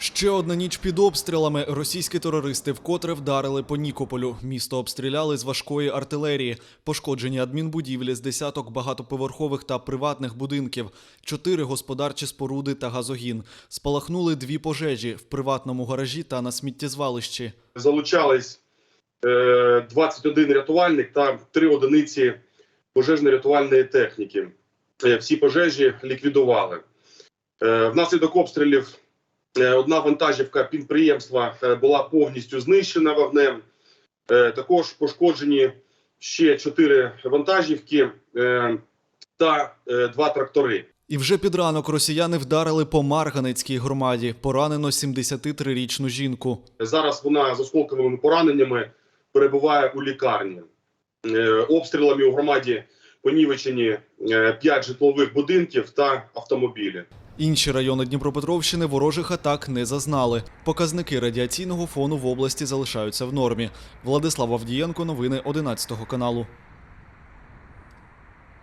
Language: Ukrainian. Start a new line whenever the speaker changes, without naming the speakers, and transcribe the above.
Ще одна ніч під обстрілами. Російські терористи вкотре вдарили по Нікополю. Місто обстріляли з важкої артилерії. Пошкоджені адмінбудівлі з десяток багатоповерхових та приватних будинків, чотири господарчі споруди та газогін. Спалахнули дві пожежі в приватному гаражі та на сміттєзвалищі.
залучались е, 21 рятувальник та 3 одиниці пожежно-рятувальної техніки. Е, Всі пожежі ліквідували. Е, Внаслідок обстрілів е, одна вантажівка підприємства е, була повністю знищена вогнем. Е, Також пошкоджені ще 4 вантажівки е, та е, два трактори.
І вже під ранок росіяни вдарили по Марганецькій громаді. Поранено 73-річну жінку.
Зараз вона з осколковими пораненнями перебуває у лікарні. Е, Обстрілами у громаді понівечені 5 житлових будинків та автомобілі.
Інші райони Дніпропетровщини ворожих атак не зазнали. Показники радіаційного фону в області залишаються в нормі. Владислав Авдієнко, новини 11 каналу.